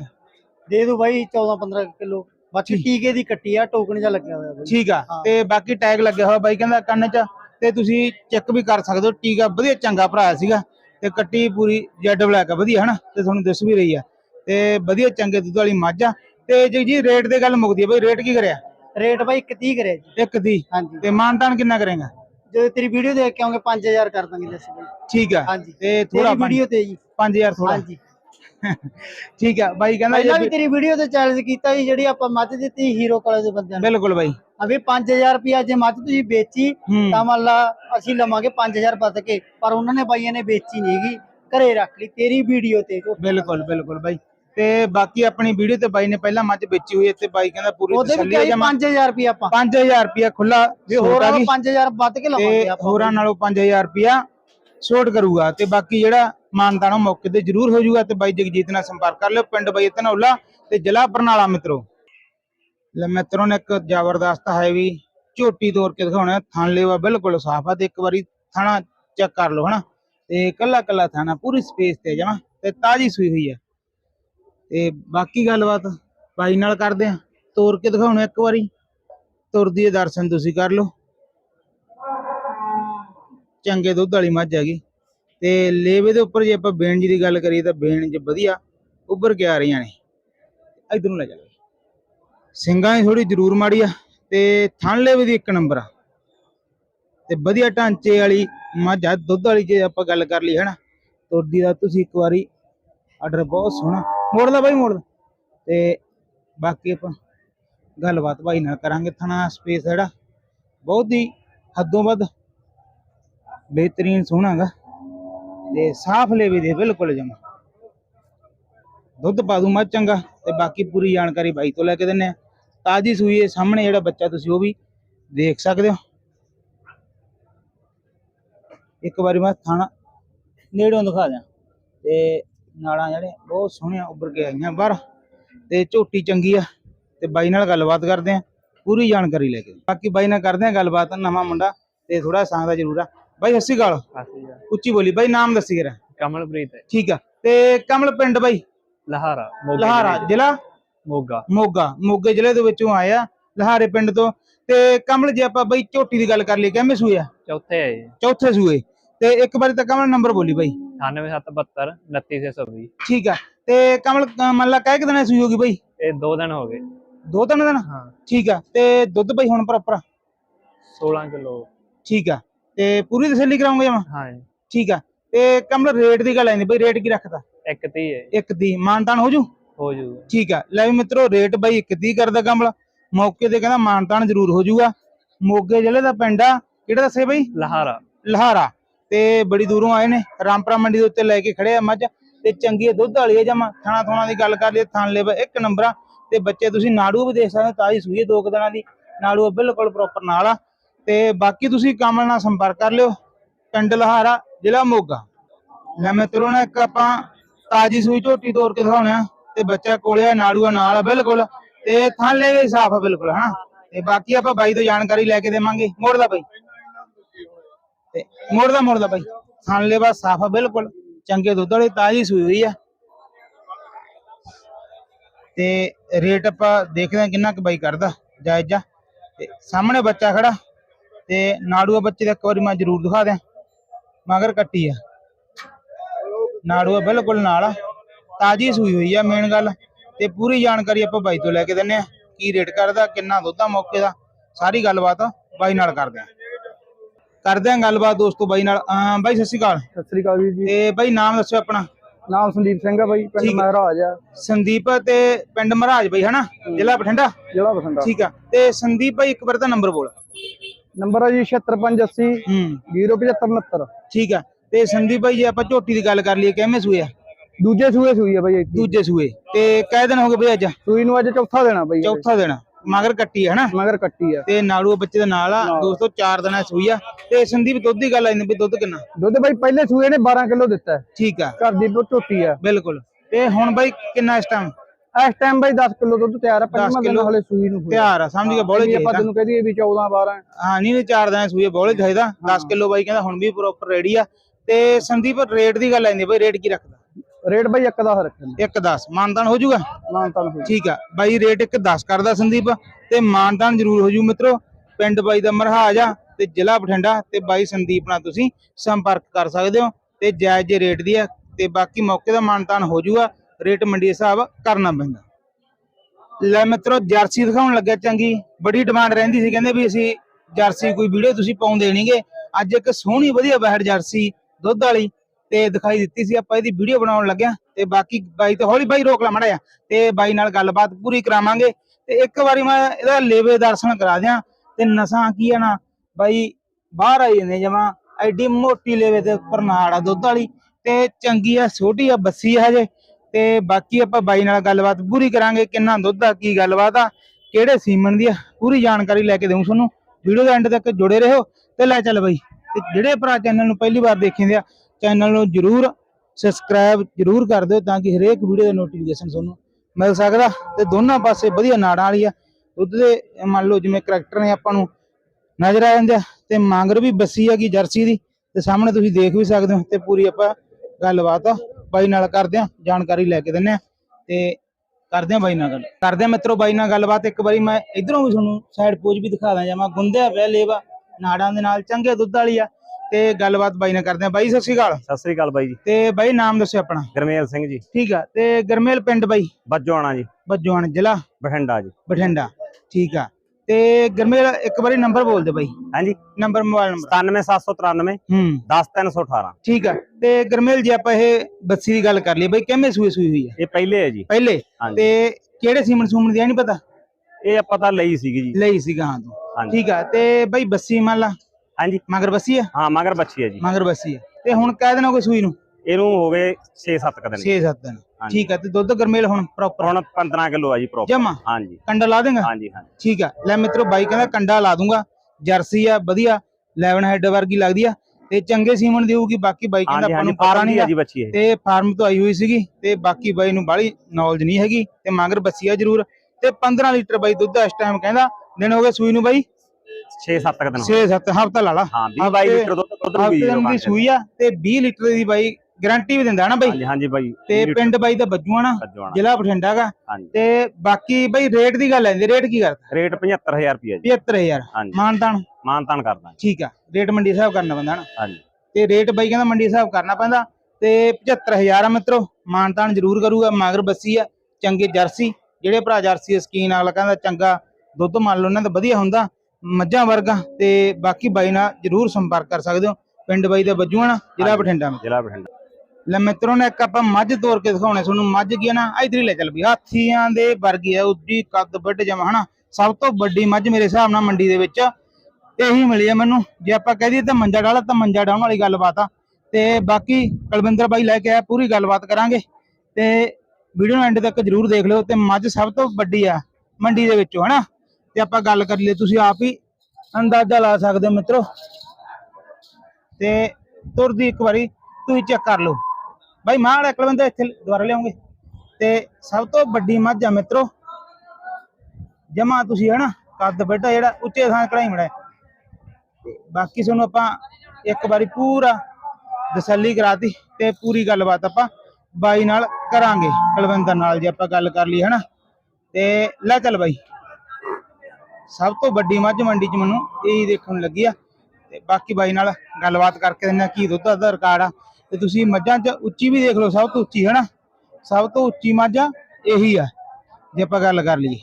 ਦੇ ਦੋ ਬਾਈ 14 15 ਕਿਲੋ। ਬਾਕੀ ਟੀਕੇ ਦੀ ਕੱਟੀ ਆ ਟੋਕਨ ਜਿਹਾ ਲੱਗਿਆ ਹੋਇਆ ਬਾਈ। ਠੀਕ ਆ। ਤੇ ਬਾਕੀ ਟੈਗ ਲੱਗਿਆ ਹੋਇਆ ਬਾਈ ਕਹਿੰਦਾ ਕੰਨ 'ਚ ਤੇ ਤੁਸੀਂ ਚੈੱਕ ਵੀ ਕਰ ਸਕਦੇ ਹੋ ਟੀਕਾ ਵਧੀਆ ਚੰਗਾ ਭਰਾ ਸੀਗਾ। ਤੇ ਕੱਟੀ ਪੂਰੀ ਜੈਡ ਬਲੈਕ ਆ ਵਧੀਆ ਹਨਾ? ਤੇ ਤੁਹਾਨੂੰ ਦਿਸ ਵੀ ਰਹੀ ਆ। ਤੇ ਵਧੀਆ ਚੰਗੇ ਦੁੱਧ ਵਾਲੀ ਮੱਝ ਆ। ਤੇ ਜੀ ਜੀ ਰੇਟ ਦੇ ਗੱਲ ਮੁੱਕਦੀ ਆ ਬਈ ਰੇਟ ਕੀ ਕਰਿਆ? ਰੇਟ ਬਾਈ 31 ਕਰਿਆ ਜੀ। ਇੱਕ ਦੀ ਹਾਂਜੀ। ਤੇ ਮਾਨਤਾਨ ਕਿੰਨਾ ਕਰੇਗਾ? ਜਦੋਂ ਤੇਰੀ ਵੀਡੀਓ ਦੇਖ ਕੇ ਆਉਂਗੇ 5000 ਕਰ ਦਾਂਗੇ ਦੱਸ ਬਾਈ ਠੀਕ ਆ। ਹਾਂਜੀ। ਤੇ ਥੋੜਾ ਤੇਰੀ ਵੀਡੀਓ ਤੇ ਜੀ। 5000 ਥੋੜਾ ਹਾਂਜੀ। ਠੀਕ ਆ ਬਾਈ ਕਹਿੰਦਾ ਪਹਿਲਾਂ ਵੀ ਤੇਰੀ ਵੀਡੀਓ ਤੇ ਚੈਲੰਜ ਕੀਤਾ ਸੀ ਜਿਹੜੀ ਆਪਾਂ ਮੱਝ ਦਿੱਤੀ ਹੀਰੋ ਕਾਲੇ ਦੇ ਬੰਦਿਆਂ ਨੂੰ। ਬਿਲਕੁਲ ਬਾਈ। ਅਭੀ 5000 ਰੁਪਿਆ ਜੇ ਮੱਝ ਤੁਸੀਂ ਵੇਚੀ ਤਾਂ ਮੰਨ ਲਾ ਅਸੀਂ ਲਵਾਂਗੇ 5000 ਵੱਧ ਕੇ ਪਰ ਉਹਨਾਂ ਨੇ ਬਾਈਆਂ ਨੇ ਵੇਚੀ ਨਹੀਂਗੀ ਘਰੇ ਰੱਖ ਲਈ ਤੇਰੀ ਵੀਡੀਓ ਤੇ। ਬਿਲਕੁਲ ਬਿਲਕੁਲ ਬਾਈ। ਤੇ ਬਾਕੀ ਆਪਣੀ ਵੀਡੀਓ ਤੇ ਬਾਈ ਨੇ ਪਹਿਲਾਂ ਮੱਝ ਵੇਚੀ ਹੋਈ ਹੈ ਤੇ ਬਾਈ ਕਹਿੰਦਾ ਪੂਰੀ ਉਹਦੇ ਤਸੱਲੀ ਆ ਕਹੀ ਜਮਾ 5000 ਰੁਪਿਆ ਆਪਾਂ। 5000 ਰੁਪਿਆ ਖੁੱਲਾ ਵੀ ਹੋਰ 5000 ਵੱਧ ਕੇ ਲਵਾਂਗੇ ਆਪਾਂ। ਹੋਰਾਂ ਨਾਲੋਂ 5000 ਰੁਪਿਆ ਛੋਟ ਕਰੂਗਾ। ਤੇ ਬਾਕੀ ਜਿਹੜਾ ਮਾਨਤਾਣਾ ਮੌਕੇ ਤੇ ਜ਼ਰੂਰ ਹੋ ਜਾਊਗਾ ਤੇ ਬਾਈ ਜਗਜੀਤ ਨਾਲ ਸੰਪਰਕ ਕਰ ਲਿਓ ਪਿੰਡ ਬਾਈ ਧਨੌਲਾ ਤੇ ਜ਼ਿਲ੍ਹਾ ਬਰਨਾਲਾ ਮਿੱਤਰੋ। ਲੈ ਮਿੱਤਰੋ ਨੇ ਇੱਕ ਜ਼ਬਰਦਸਤ ਹੈ ਵੀ ਝੋਟੀ ਤੋੜ ਕੇ ਦਿਖਾਉਣਾ ਥਣ ਲੇਵਾ ਬਿਲਕੁਲ ਸਾਫ਼ ਆ ਤੇ ਇੱਕ ਵਾਰੀ ਥਾਣਾ ਚੈੱਕ ਕਰ ਲਓ ਹਨਾ। ਤੇ ਕੱਲਾ ਕੱਲਾ ਥਾਣਾ ਪੂਰੀ ਸਪੇਸ ਤੇ ਜਮਾ ਤੇ ਤਾਜੀ ਸੂਈ ਹੋਈ ਆ। ਤੇ ਬਾਕੀ ਗੱਲਬਾਤ ਬਾਈ ਨਾਲ ਕਰਦੇ ਆ। ਤੋਰ ਕੇ ਦਿਖਾਉਣਾ ਇੱਕ ਵਾਰੀ। ਤੁਰਦੀ ਦੇ ਦਰਸ਼ਨ, ਤੁਸੀਂ ਕਰ ਲਓ। ਚੰਗੇ ਦੁੱਧ ਵਾਲੀ ਮੱਝ ਹੈਗੀ। ਤੇ ਲੇਵੇ ਦੇ ਉੱਪਰ ਜੇ ਆਪਾਂ ਬੇਣ ਜੀ ਦੀ ਗੱਲ ਕਰੀਏ ਤਾਂ ਬੇਣ ਜੀ ਵਧੀਆ ਉੱਭਰ ਕੇ ਆ ਰਹੀਆਂ ਨੇ। ਇਧਰ ਨੂੰ ਲੈ ਜਾ ਸਿੰਘਾਂ ਦੀ ਥੋੜੀ ਜ਼ਰੂਰ ਮਾੜੀ ਆ। ਤੇ ਥਣ ਲੇਵੇ ਦੀ ਇੱਕ ਨੰਬਰ ਆ। ਤੇ ਵਧੀਆ ਢਾਂਚੇ ਵਾਲੀ ਮੱਝ ਆ। ਦੁੱਧ ਵਾਲੀ ਜੇ ਆਪਾਂ ਗੱਲ ਕਰ ਲਈ, ਹਨਾ। ਤੁਰਦੀ ਦਾ ਤੁਸੀਂ ਇੱਕ ਵਾਰੀ ਆਰਡਰ ਬਹੁਤ ਸੋਹਣਾ। ਮੋੜਦਾ ਬਾਈ ਮੋੜਦਾ ਤੇ ਬਾਕੀ ਆਪਾਂ ਗੱਲਬਾਤ ਭਾਈ ਨਾਲ ਕਰਾਂਗੇ ਥਣਾ ਸਪੇਸ ਜਿਹੜਾ। ਬਹੁਤ ਹੀ ਹੱਦੋਂ ਵੱਧ ਬਿਹਤਰੀਨ ਸੋਹਣਾ ਗਾ ਤੇ ਸਾਫ਼ ਲੇਵੇ ਦੇ ਬਿਲਕੁਲ ਜਮਾ। ਦੁੱਧ ਪਾ ਦੂ ਮੱਝ ਚੰਗਾ, ਤੇ ਬਾਕੀ ਪੂਰੀ ਜਾਣਕਾਰੀ ਬਾਈ ਤੋਂ ਲੈ ਕੇ ਦਿੰਨੇ ਆ ਤਾਜੀ ਸੂਈ ਹੈ ਸਾਹਮਣੇ ਜਿਹੜਾ ਬੱਚਾ ਤੁਸੀਂ ਉਹ ਵੀ ਦੇਖ ਸਕਦੇ ਹੋ। ਇੱਕ ਵਾਰੀ ਮੈਂ ਥਾਣਾ ਨੇੜੋਂ ਦਿਖਾ ਦਿਆਂ। ਤੇ ਨਾੜਾਂ ਜਿਹੜੇ ਬਹੁਤ ਸੋਹਣੀਆਂ ਉੱਭਰ ਕੇ ਆਈਆਂ ਬਾਹਰ ਤੇ ਝੋਟੀ ਚੰਗੀ ਆ ਤੇ ਬਾਈ ਨਾਲ ਗੱਲਬਾਤ ਕਰਦੇ ਆ ਪੂਰੀ ਜਾਣਕਾਰੀ ਲੈ ਕੇ। ਬਾਕੀ ਬਾਈ ਨਾਲ ਕਰਦੇ ਆ ਗੱਲਬਾਤ ਨਵਾਂ ਮੁੰਡਾ ਤੇ ਥੋੜਾ ਸੰਗਦਾ ਜ਼ਰੂਰ ਆ। ਬਾਈ ਸ਼੍ਰੀ ਅਕਾਲ। ਉੱਚੀ ਬੋਲੀ। ਬਾਈ ਨਾਮ ਦੱਸੀ ਜਰਾ। ਕਮਲਪ੍ਰੀਤ ਠੀਕ ਆ। ਤੇ ਕਮਲ ਪਿੰਡ ਬਾਈ? ਲਹਾਰਾ ਲਹਾਰਾ ਜ਼ਿਲ੍ਹਾ? ਮੋਗਾ। ਮੋਗਾ। ਮੋਗੇ ਜ਼ਿਲ੍ਹੇ ਦੇ ਵਿੱਚੋਂ ਆਇਆ ਲਹਾਰੇ ਪਿੰਡ ਤੋਂ। ਤੇ ਕਮਲ ਜੇ ਆਪਾਂ ਬਾਈ ਝੋਟੀ ਦੀ ਗੱਲ ਕਰ ਲਈ ਕਿਵੇਂ ਸੂਏ ਆ? ਚੌਥੇ ਹੈ ਜੀ ਚੌਥੇ ਸੂਏ। ਤੇ ਇੱਕ ਵਾਰੀ ਤਾਂ ਕਮਲ ਨੰਬਰ ਬੋਲੀ ਬਾਈ। 9772 29620 ਠੀਕ ਆ ਤੇ ਕਮਲ ਮੰਨ ਲਾ ਕਹਿ ਕਿ ਦਿਨਾਂ ਸੂਈ ਹੋਗੀ ਬਾਈ? ਇਹ ਦੋ ਦਿਨ ਹੋ ਗਏ। ਦੋ ਤਿੰਨ ਦਿਨ? ਹਾਂ। ਠੀਕ ਆ ਤੇ ਦੁੱਧ ਬਾਈ ਹੁਣ ਪ੍ਰੋਪਰ 16 ਕਿਲੋ। ਠੀਕ ਆ ਤੇ ਪੂਰੀ ਤਸੱਲੀ ਕਰਾਉਂਗੇ ਜਮਾ ਹਾਂ। ਜੀ ਠੀਕ ਆ ਤੇ ਕਮਲ ਰੇਟ ਦੀ ਗੱਲ ਆਂਦੀ ਬਈ ਰੇਟ ਕੀ ਰੱਖਦਾ? ਇੱਕ ਤੀ ਹੈ। ਇੱਕ ਦੀ ਮਾਨਤਾਨ ਹੋ ਜੂ? ਹੋ ਜੂਗਾ ਠੀਕ ਆ ਲੈ ਵੀ ਮਿੱਤਰੋ ਰੇਟ ਬਾਈ ਇੱਕ ਦੀ ਕਰਦਾ ਕਮਲ। ਮੌਕੇ ਤੇ ਕਹਿੰਦਾ ਮਾਨਤਾਨ ਜ਼ਰੂਰ ਹੋ ਜੂਗਾ। ਮੋਗੇ ਜ਼ਿਲ੍ਹੇ ਦਾ ਪਿੰਡ ਆ ਕਿਹੜਾ ਦੱਸੇ ਬਈ? ਲਹਾਰਾ। ਲਹਾਰਾ। ਤੇ ਬੜੀ ਦੂਰੋਂ ਆਏ ਨੇ। ਰਾਮਪੁਰਾ ਮੰਡੀ ਦੇ ਉੱਤੇ ਲੈ ਕੇ ਖੜੇ ਆ ਮੱਝ ਤੇ ਚੰਗੀ ਦੁੱਧ ਵਾਲੀ ਹੈ ਜਮਾ ਥਾਣਾ ਥੋਣਾ ਦੀ ਗੱਲ ਕਰ ਲਈ ਥਾਣ ਲੈ ਇੱਕ ਨੰਬਰ ਆ। ਤੇ ਬੱਚੇ ਤੁਸੀਂ ਨਾੜੂ ਵੀ ਦੇਖ ਸਕਦੇ ਹੋ, ਤਾਜੀ ਸੂਈ ਦੋ ਦਿਨਾਂ ਦੀ। ਨਾੜੂ ਬਿਲਕੁਲ ਪ੍ਰੋਪਰ ਨਾਲ ਆ। ਤੇ ਬਾਕੀ ਤੁਸੀਂ ਕਮਲ ਨਾਲ ਸੰਪਰਕ ਕਰ ਲਿਓ। ਪਿੰਡ ਜ਼ਿਲ੍ਹਾ ਮੋਗਾ। ਲੈ ਮਿੱਤਰੋ ਨੇ ਇੱਕ ਆਪਾਂ ਤਾਜੀ ਸੂਈ ਝੋਟੀ ਤੋੜ ਕੇ ਦਿਖਾਉਣੇ ਆ ਤੇ ਬੱਚਾ ਕੋਲੇ ਆ, ਨਾੜੂ ਨਾਲ ਆ, ਬਿਲਕੁਲ। ਤੇ ਥਾਲੇ ਵੀ ਸਾਫ਼ ਆ, ਬਿਲਕੁਲ, ਹਨਾ? ਤੇ ਬਾਕੀ ਆਪਾਂ ਬਾਈ ਤੋਂ ਜਾਣਕਾਰੀ ਲੈ ਕੇ ਦੇਵਾਂਗੇ। ਮੋੜਦਾ ਬਾਈ। ਤੇ ਮੋੜਦਾ ਮੋੜਦਾ ਬਾਈ। ਥਾਂ ਲੈ ਸਾਫ਼ ਆ, ਬਿਲਕੁਲ। ਚੰਗੇ ਦੁੱਧ ਵਾਲੀ ਤਾਜੀ ਸੂਈ ਹੋਈ ਆ। ਤੇ ਰੇਟ ਆਪਾਂ ਦੇਖਦੇ ਹਾਂ ਕਿੰਨਾ ਕੁ ਬਾਈ ਕਰਦਾ ਜਾਇਜ਼ਾ ਤੇ ਸਾਹਮਣੇ ਬੱਚਾ ਖੜਾ, ਤੇ ਨਾੜੂਆ ਬੱਚੇ ਦਾ ਇੱਕ ਵਾਰੀ ਮੈਂ ਜ਼ਰੂਰ ਦਿਖਾ ਦਿਆਂ। ਮਗਰ ਕੱਟੀ ਆ। ਨਾੜੂਆ ਬਿਲਕੁਲ ਨਾਲ ਆ। ਤਾਜੀ ਸੂਈ ਹੋਈ ਆ ਮੇਨ ਗੱਲ। ਤੇ ਪੂਰੀ ਜਾਣਕਾਰੀ ਆਪਾਂ ਬਾਈ ਤੋਂ ਲੈ ਕੇ ਦਿੰਨੇ ਆ ਕੀ ਰੇਟ ਕਰਦਾ, ਕਿੰਨਾ ਦੁੱਧ ਆ ਮੌਕੇ ਦਾ। ਸਾਰੀ ਗੱਲਬਾਤ ਬਾਈ ਨਾਲ ਕਰਦੇ ਆ ਕਰਦੇ ਆ ਗੱਲਬਾਤ ਦੋਸਤੋ ਬਾਈ ਨਾਲ। ਅਮ ਬਾਈ ਸਤਿ ਸ਼੍ਰੀ ਅਕਾਲ। ਸਤਿ ਸ੍ਰੀ ਅਕਾਲ ਵੀਰ ਜੀ। ਤੇ ਬਾਈ ਨਾਮ ਦੱਸਿਓ ਆਪਣਾ। ਨਾਮ ਸੰਦੀਪ ਸਿੰਘ ਆ ਬਾਈ ਪਿੰਡ ਠੀਕ ਹੈ। ਮਹਾਰਾਜ ਆ। ਸੰਦੀਪ ਤੇ ਪਿੰਡ ਮਹਾਰਾਜ ਬਾਈ ਹਨਾ? ਜ਼ਿਲ੍ਹਾ ਬਠਿੰਡਾ? ਜ਼ਿਲ੍ਹਾ ਬਸੰਦਾ ਠੀਕ ਆ। ਤੇ ਸੰਦੀਪ ਭਾਈ ਇੱਕ ਵਾਰ ਤਾਂ ਨੰਬਰ ਬੋਲ। ਨੰਬਰ ਆ ਜੀ 7580 ਹੂੰ। 07569 ਠੀਕ ਆ। ਤੇ ਸੰਦੀਪ ਭਾਈ ਜੇ ਆਪਾਂ ਝੋਟੀ ਦੀ ਗੱਲ ਕਰ ਲਈਏ ਕਿਵੇਂ ਸੂਏ ਆ? ਦੂਜੇ ਸੂਏ ਸੂਈ ਆ ਬਾਈ ਇੱਥੇ। ਦੂਜੇ ਸੂਏ। ਤੇ ਕੈ ਦਿਨ ਹੋ ਗਏ ਬਈ ਅੱਜ? ਸੂਈ ਨੂੰ ਅੱਜ ਚੌਥਾ ਦੇਣਾ ਬਾਈ। ਚੌਥਾ ਦਿਨ ਮਗਰ ਕੱਟੀ ਹੈ ਹਨਾ? ਮਗਰ ਕੱਟੀ ਆ। ਤੇ ਨਾੜੂ ਬੱਚੇ ਦੇ ਨਾਲ ਆ। ਦੋਸਤੋ ਚਾਰ ਦਿਨਾਂ ਦੀ ਸੂਈ ਆ। ਤੇ ਸੰਦੀਪ ਦੁੱਧ ਦੀ ਗੱਲ ਆਈ ਨੇ ਵੀ ਦੁੱਧ ਕਿੰਨਾ? ਦੁੱਧ ਬਾਈ ਪਹਿਲੇ ਸੂਏ ਨੇ 12 ਕਿਲੋ ਦਿੱਤਾ। ਹੈ। ਠੀਕ ਆ। ਘਰ ਦੀ ਝੋਟੀ ਆ। ਬਿਲਕੁਲ। ਤੇ ਹੁਣ ਬਾਈ ਕਿੰਨਾ ਇਸ ਟਾਈਮ ਇਸ ਟਾਈਮ ਬਾਈ 10 ਕਿਲੋ ਦੁੱਧ ਤਿਆਰ ਆ ਪੰਜਵਾਂ ਦਿਨ ਕਿੱਲੋ। ਹਲੇ ਸੂਈ ਨੂੰ ਹੋਇਆ। ਤਿਆਰ ਆ ਸਮਝ ਗਿਆ ਬੋਲੇ ਜਿਵੇਂ ਆਪਾਂ ਤੈਨੂੰ ਕਹਦੀਏ ਵੀ 14 12 ਹਾਂ ਨਹੀਂ ਨਹੀਂ ਚਾਰ ਦਿਨਾਂ ਦੀ ਸੂਈ ਬੋਲੇ ਚਾਹੀਦਾ 10 ਕਿਲੋ ਬਾਈ ਕਹਿੰਦਾ ਹੁਣ ਵੀ ਪ੍ਰੋਪਰ ਰੈਡੀ ਆ। ਤੇ ਸੰਦੀਪ ਰੇਟ ਦੀ ਗੱਲ ਆਈ ਨੇ ਬਾਈ ਰੇਟ ਕੀ ਰੱਖਦਾ? ਰੇਟ ਬਾਈ ਇੱਕ ਦਾ ਰੱਖਣਾ 1 10 ਮਾਨਦਾਨ ਹੋ ਜਾਊਗਾ? ਮਾਨਤਾਨ ਹੋ ਠੀਕ ਆ। ਬਾਈ ਰੇਟ ਇੱਕ 10 ਕਰਦਾ ਸੰਦੀਪ। ਤੇ ਮਾਨਦਾਨ ਜ਼ਰੂਰ ਹੋ ਜੂ ਮਿੱਤਰੋ। ਪਿੰਡ ਬਾਈ ਦਾ ਮਰਹਾਜ ਆ ਤੇ ਜ਼ਿਲ੍ਹਾ ਬਠਿੰਡਾ ਤੇ ਬਾਈ ਸੰਦੀਪ ਨਾਲ ਤੁਸੀਂ ਸੰਪਰਕ ਕਰ ਸਕਦੇ ਹੋ ਤੇ ਜਾਇਜ਼ ਜੇ ਰੇਟ ਦੀ ਆ ਤੇ ਬਾਕੀ ਮੌਕੇ ਦਾ ਮਾਨਦਾਨ ਹੋ ਜੂਗਾ ਰੇਟ ਮੰਡੀ ਦੇ ਹਿਸਾਬ ਕਰਨਾ ਪੈਂਦਾ। ਲੈ ਮਿੱਤਰੋ ਜਰਸੀ ਦਿਖਾਉਣ ਲੱਗਿਆ ਚੰਗੀ। ਬੜੀ ਡਿਮਾਂਡ ਰਹਿੰਦੀ ਸੀ। ਕਹਿੰਦੇ ਵੀ ਅਸੀਂ ਜਰਸੀ ਕੋਈ ਵੀਡੀਓ ਤੁਸੀਂ ਪਾਉਂਦੇ ਨਹੀਂਗੇ ਅੱਜ ਇੱਕ ਸੋਹਣੀ ਵਧੀਆ ਬਹਿੜ ਜਰਸੀ ਦੁੱਧ ਵਾਲੀ ਤੇ ਦਿਖਾਈ ਦਿੱਤੀ ਸੀ, ਆਪਾਂ ਇਹਦੀ ਵੀਡੀਓ ਬਣਾਉਣ ਲੱਗਿਆ ਤੇ ਬਾਕੀ ਬਾਈ ਤੇ ਹੌਲੀ ਬਾਈ ਰੋਕ ਲਾ ਮੜਾ ਤੇ ਬਾਈ ਨਾਲ ਗੱਲਬਾਤ ਪੂਰੀ ਕਰਾਵਾਂਗੇ ਤੇ ਇੱਕ ਵਾਰੀ ਮੈਂ ਇਹਦਾ ਲੇਵੇ ਦਰਸ਼ਨ ਕਰਾ ਦਿਆਂ ਤੇ ਨਸਾਂ ਕੀ ਆ ਨਾ, ਬਾਈ ਬਾਹਰ ਆਈ ਜਾਂਦੇ ਜਮਾ, ਐਡੀ ਮੋਟੀ ਲੇਵੇ ਤੇ ਉੱਪਰ ਆ ਦੁੱਧ ਵਾਲੀ ਤੇ ਚੰਗੀ ਆ, ਛੋਟੀ ਆ, ਬੱਸੀ ਆ ਹਜੇ ਤੇ ਬਾਕੀ ਆਪਾਂ ਬਾਈ ਨਾਲ ਗੱਲਬਾਤ ਪੂਰੀ ਕਰਾਂਗੇ ਕਿੰਨਾ ਦੁੱਧ ਆ, ਕੀ ਗੱਲਬਾਤ ਆ, ਕਿਹੜੇ ਸੀਮਨ ਦੀ ਆ, ਪੂਰੀ ਜਾਣਕਾਰੀ ਲੈ ਕੇ ਦੇਵਾਂ ਤੁਹਾਨੂੰ। ਵੀਡੀਓ ਦੇ ਐਂਡ ਤੱਕ ਜੁੜੇ ਰਹੋ ਤੇ ਲੈ ਚੱਲ ਬਾਈ। ਤੇ ਜਿਹੜੇ ਭਰਾ ਚੈਨਲ ਨੂੰ ਪਹਿਲੀ ਵਾਰ ਦੇਖਿੰਦੇ ਆ ਚੈਨਲ ਨੂੰ ਜਰੂਰ ਸਬਸਕ੍ਰਾਈਬ ਜਰੂਰ ਕਰ ਦਿਓ ਤਾਂ ਕਿ ਹਰੇਕ ਵੀਡੀਓ ਦਾ ਨੋਟੀਫਿਕੇਸ਼ਨ ਤੁਹਾਨੂੰ ਮਿਲ ਸਕਦਾ ਤੇ ਦੋਨਾਂ ਪਾਸੇ ਵਧੀਆ ਨਾੜਾਂ ਵਾਲੀ ਆ। ਦੁੱਧ ਦੇ, ਮੰਨ ਲਓ ਜਿਵੇਂ ਕਰੈਕਟਰ ਨੇ ਆਪਾਂ ਨੂੰ ਨਜ਼ਰ ਆ ਜਾਂਦੇ ਆ ਤੇ ਮਾਂਗਰ ਵੀ ਬੱਸੀ ਹੈਗੀ ਜਰਸੀ ਦੀ ਤੇ ਸਾਹਮਣੇ ਤੁਸੀਂ ਦੇਖ ਵੀ ਸਕਦੇ ਹੋ ਤੇ ਪੂਰੀ ਆਪਾਂ ਗੱਲਬਾਤ ਬਾਈ ਨਾਲ ਕਰਦੇ ਆ, ਜਾਣਕਾਰੀ ਲੈ ਕੇ ਦਿੰਨੇ ਆ ਤੇ ਕਰਦੇ ਆ ਬਾਈ ਨਾਲ ਗੱਲ। ਕਰਦੇ ਆ ਮਿੱਤਰੋ ਬਾਈ ਨਾਲ ਗੱਲਬਾਤ, ਇੱਕ ਵਾਰੀ ਮੈਂ ਇਧਰੋਂ ਵੀ ਤੁਹਾਨੂੰ ਸਾਈਡ ਪੋਜ ਵੀ ਦਿਖਾ ਦਾਂ ਜਾਵਾਂ। ਗੁੰਦਿਆ ਪਿਆ ਲੇਵਾ, ਨਾੜਾਂ ਦੇ ਨਾਲ ਚੰਗੇ ਦੁੱਧ ਵਾਲੀ ਆ। ਤੇ ਗੱਲਬਾਤ ਬਾਈ ਨਾਲ ਕਰਦੇ ਆ ਬਾਈ ਸਤਿ ਸ਼੍ਰੀ ਅਕਾਲ। ਸਤਿ ਸ੍ਰੀ ਅਕਾਲ ਬਾਈ ਜੀ। ਤੇ ਬਾਈ ਨਾਮ ਦੱਸਿਓ ਆਪਣਾ। ਗਰਮੇਲ ਸਿੰਘ ਜੀ। ਠੀਕ ਆ। ਤੇ ਗਰਮੇਲ ਪਿੰਡ ਬਾਈ? ਬੱਜੋਆਣਾ ਜੀ। ਬੱਜੋਆਣ ਜ਼ਿਲ੍ਹਾ? ਬਠਿੰਡਾ ਜੀ। ਬਠਿੰਡਾ। ਠੀਕ ਆ। ਤੇ ਗਰਮੇਲ ਇੱਕ ਵਾਰੀ ਨੰਬਰ ਬੋਲ ਦੇ ਬਾਈ। ਹਾਂਜੀ। Number mobile number. 97793 ਹੂੰ। 10318 ਠੀਕ ਆ। ਤੇ ਗਰਮੇਲ ਜੇ ਆਪਾਂ ਇਹ ਬੱਸੀ ਦੀ ਗੱਲ ਕਰ ਲਈ ਬਾਈ ਕਿਵੇਂ ਸੂਈ ਸੂਈ ਹੋਈ ਆ? ਇਹ ਪਹਿਲੇ ਹੈ ਜੀ। ਪਹਿਲੇ? ਹਾਂਜੀ। ਤੇ ਕਿਹੜੇ ਸੀਮਨ ਸੂਮਨ ਦੀ ਆ ਨਹੀਂ ਪਤਾ? ਇਹ ਆਪਾਂ ਤਾਂ ਲਈ ਸੀਗੀ ਜੀ। ਲਈ ਸੀ ਗਾਂ ਤੋਂ। ਹਾਂਜੀ। ਠੀਕ ਆ। ਤੇ ਬਾਈ ਬੱਸੀ ਮੰਨ ਲਾ। ਹਾਂਜੀ। ਮਗਰ ਬੱਸੀ ਆ? ਹਾਂ ਮਗਰ ਬੱਚੀ ਹੈ ਜੀ। ਮਗਰ ਬੱਸੀ ਆ। ਤੇ ਹੁਣ ਕਹਿ ਦੇਣਾ ਕੋਈ ਸੂਈ ਨੂੰ? ਇਹਨੂੰ ਹੋ ਗਏ 6-7 ਕ ਦਿਨ। 6-7 ਦਿਨ। ਹਾਂਜੀ। ਠੀਕ ਆ ਤੇ ਦੁੱਧ ਗਰਮੇਲ ਹੁਣ ਪ੍ਰੋਪਰ ਹੁਣ 15 ਕਿਲੋ ਆ ਜੀ ਪ੍ਰੋਪਰ ਜਮਾ? ਹਾਂਜੀ। ਕੰਡਾ ਲਾ ਦੇਗਾ? ਹਾਂਜੀ ਹਾਂਜੀ। ਠੀਕ ਆ। ਲੈ ਮਿੱਤਰੋ ਬਾਈ ਕਹਿੰਦਾ ਕੰਡਾ ਲਾ ਦੂੰਗਾ। ਜਰਸੀ ਆ ਵਧੀਆ। 11 ਹੈਡ ਵਰਗੀ ਲੱਗਦੀ ਆ। ਤੇ ਚੰਗੇ ਸੀਮਨ ਦੇਊਗੀ ਬਾਕੀ ਬਾਈ ਕਹਿੰਦਾ ਹਾਂਜੀ ਆਪਾਂ ਹਾਂਜੀ। ਨੂੰ ਦੀ ਨਹੀਂ ਆ ਜੀ ਬੱਚੀ ਇਹ। ਤੇ ਫਾਰਮ ਤੋਂ ਆਈ ਹੋਈ ਸੀਗੀ। ਤੇ ਬਾਕੀ ਬਾਈ ਨੂੰ ਬਾਹਲੀ ਨੌਲੇਜ ਨਹੀਂ ਹੈਗੀ। ਤੇ ਮਗਰ ਬੱਸੀ ਆ ਜ਼ਰੂਰ। ਤੇ 15 ਲੀਟਰ ਬਾਈ ਦੁੱਧ ਇਸ ਟਾਈਮ ਕਹਿੰਦਾ। ਦਿਨ ਹੋ ਗਏ ਸੂਈ ਨੂੰ ਬਾਈ। 6-7 ਕ ਦਿਨ ਹੋ 6-7 ਹਫ਼ਤਾ ਲਾ ਲਾ। ਹਾਂ 20-22 ਹਫ਼ਤੇ- ਲੀਟਰ ਦੁੱਧ ਦੁੱਧ ਵੀ ਦੀ ਸੂਈ ਆ ਤੇ 20 ਲੀਟਰ ਦੀ ਬਾਈ ਗਾਰੰਟੀ ਵੀ ਦਿੰਦਾ ਨਾ ਬਾਈ? ਹਾਂਜੀ ਹਾਂਜੀ ਬਾਈ ਤੇ ਪਿੰਡ ਬਾਈ ਦਾ ਬੱਜੂਆਣਾ ਜ਼ਿਲ੍ਹਾ ਬਠਿੰਡਾ ਗਾ ਹਾਂਜੀ। ਤੇ ਬਾਕੀ ਬਾਈ ਰੇਟ ਦੀ ਗੱਲ ਆਂਦੀ ਰੇਟ ਕੀ ਕਰਦਾ? ਰੇਟ 75000 ਰੁਪਏ ਜੀ। 75000 ਹਾਂਜੀ। ਮਾਨਤਾਨ? ਮਾਨਤਾਨ ਕਰਦਾ। ਠੀਕ ਆ ਰੇਟ ਮੰਡੀ ਹਿਸਾਬ ਕਰਨਾ ਪੈਂਦਾ ਨਾ। ਹਾਂਜੀ। ਤੇ ਰੇਟ ਬਾਈ ਕਹਿੰਦਾ ਮੰਡੀ ਹਿਸਾਬ ਕਰਨਾ ਪੈਂਦਾ। ਤੇ 75000 ਆ ਮਿੱਤਰੋ ਮਾਨਤਾਨ ਜ਼ਰੂਰ ਕਰੂਗਾ ਮਗਰ ਬੱਸੀ ਆ ਚੰਗੇ ਜਰਸੀ। ਜਿਹੜੇ ਭਰਾ ਜਰਸੀ ਸਕੀਨ ਅਗਲਾ ਕਹਿੰਦਾ ਚੰਗਾ ਦੁੱਧ ਮੰਨ ਲਓ ਉਹਨਾਂ ਦਾ ਵਧੀਆ ਹੁੰਦਾ। ਮੱਝਾਂ ਵਰਗਾ ਤੇ ਬਾਕੀ ਬਾਈ ਨਾਲ ਜ਼ਰੂਰ ਸੰਪਰਕ ਕਰ ਸਕਦੇ ਹੋ। ਪਿੰਡ ਬਾਈ ਦਾ ਬੱਜੂਆਣਾ ਜ਼ਿਲ੍ਹਾ। ਬਠਿੰਡਾ ਵਿੱਚ। ਜ਼ਿਲ੍ਹਾ ਬਠਿੰਡਾ। ਲੈ ਮਿੱਤਰੋ ਨੇ ਇੱਕ ਆਪਾਂ ਮੱਝ ਤੋਰ ਕੇ ਦਿਖਾਉਣੇ ਤੁਹਾਨੂੰ ਮੱਝ ਕੀ ਨਾ ਇਧਰ ਹੀ ਲੈ ਚੱਲ ਵੀ ਹਾਥੀਆਂ ਦੇ ਵਰਗੀ ਆ ਉੱਡੀ ਕੱਦ ਵੱਡ ਜਮਾ ਹਨਾ। ਸਭ ਤੋਂ ਵੱਡੀ ਮੱਝ ਮੇਰੇ ਹਿਸਾਬ ਨਾਲ ਮੰਡੀ ਦੇ ਵਿੱਚ ਇਹੀ ਮਿਲੀ ਆ ਮੈਨੂੰ। ਜੇ ਆਪਾਂ ਕਹਿ ਦਈਏ ਤਾਂ ਮੰਜਾ ਡਾਲਾ ਤਾਂ ਮੰਜਾ ਡਾਉਣ ਵਾਲੀ ਗੱਲਬਾਤ ਆ। ਤੇ ਬਾਕੀ ਕੁਲਵਿੰਦਰ ਬਾਈ ਲੈ ਕੇ ਆਇਆ ਪੂਰੀ ਗੱਲਬਾਤ ਕਰਾਂਗੇ। ਤੇ ਵੀਡੀਓ ਨੂੰ ਐਂਡ ਤੱਕ ਜਰੂਰ ਦੇਖ ਲਿਓ ਤੇ ਮੱਝ ਸਭ ਤੋਂ ਵੱਡੀ ਆ ਮੰਡੀ ਦੇ ਵਿੱਚੋਂ ਹਨਾ। ਤੇ ਆਪਾਂ ਗੱਲ ਕਰ ਲਈਏ, ਤੁਸੀਂ ਆਪ ਹੀ ਅੰਦਾਜ਼ਾ ਲਾ ਸਕਦੇ ਹੋ ਮਿੱਤਰੋ। ਤੇ ਤੁਰਦੀ ਇੱਕ ਵਾਰੀ, ਤੁਸੀਂ ਚੈੱਕ ਕਰ ਲਓ। ਬਾਈ, ਮਾਂ ਵਾਲਾ ਕੁਲਵਿੰਦਰ ਇੱਥੇ ਦੁਬਾਰਾ ਲਿਆਉਂਗੇ। ਤੇ ਸਭ ਤੋਂ ਵੱਡੀ ਮੱਝ ਆ ਮਿੱਤਰੋ। ਜਮਾ ਤੁਸੀਂ ਹਨਾ, ਕੱਦ ਬੇਟਾ ਜਿਹੜਾ, ਉੱਚੇ ਥਾਂ ਕਢਾਈ ਮੜਾ ਬਾਕੀ ਤੁਹਾਨੂੰ ਆਪਾਂ ਇੱਕ ਵਾਰੀ ਪੂਰਾ ਤਸੱਲੀ ਕਰਾਤੀ ਤੇ ਪੂਰੀ ਗੱਲਬਾਤ ਆਪਾਂ ਬਾਈ ਨਾਲ ਕਰਾਂਗੇ, ਕੁਲਵਿੰਦਰ ਨਾਲ ਜੇ ਆਪਾਂ ਗੱਲ ਕਰ ਲਈ ਹਨਾ। ਤੇ ਲੈ ਚੱਲ ਬਾਈ। ਸਭ ਤੋਂ ਵੱਡੀ ਮੱਝ ਮੰਡੀ 'ਚ ਮੈਨੂੰ ਇਹੀ ਦੇਖਣ ਨੂੰ ਲੱਗੀ ਆ। ਤੇ ਬਾਕੀ ਬਾਈ ਨਾਲ ਗੱਲਬਾਤ ਕਰਕੇ ਆ ਕੀ ਦੁੱਧ ਦਾ ਰਿਕਾਰਡ ਆ। ਤੇ ਤੁਸੀਂ ਮੱਝਾਂ 'ਚ ਉੱਚੀ ਵੀ ਦੇਖ ਲਓ ਸਭ ਤੋਂ ਉੱਚੀ ਹਨਾ? ਸਭ ਤੋਂ ਉੱਚੀ ਮੱਝ ਆ ਇਹੀ ਆ। ਜੇ ਆਪਾਂ ਗੱਲ ਕਰ ਲਈਏ।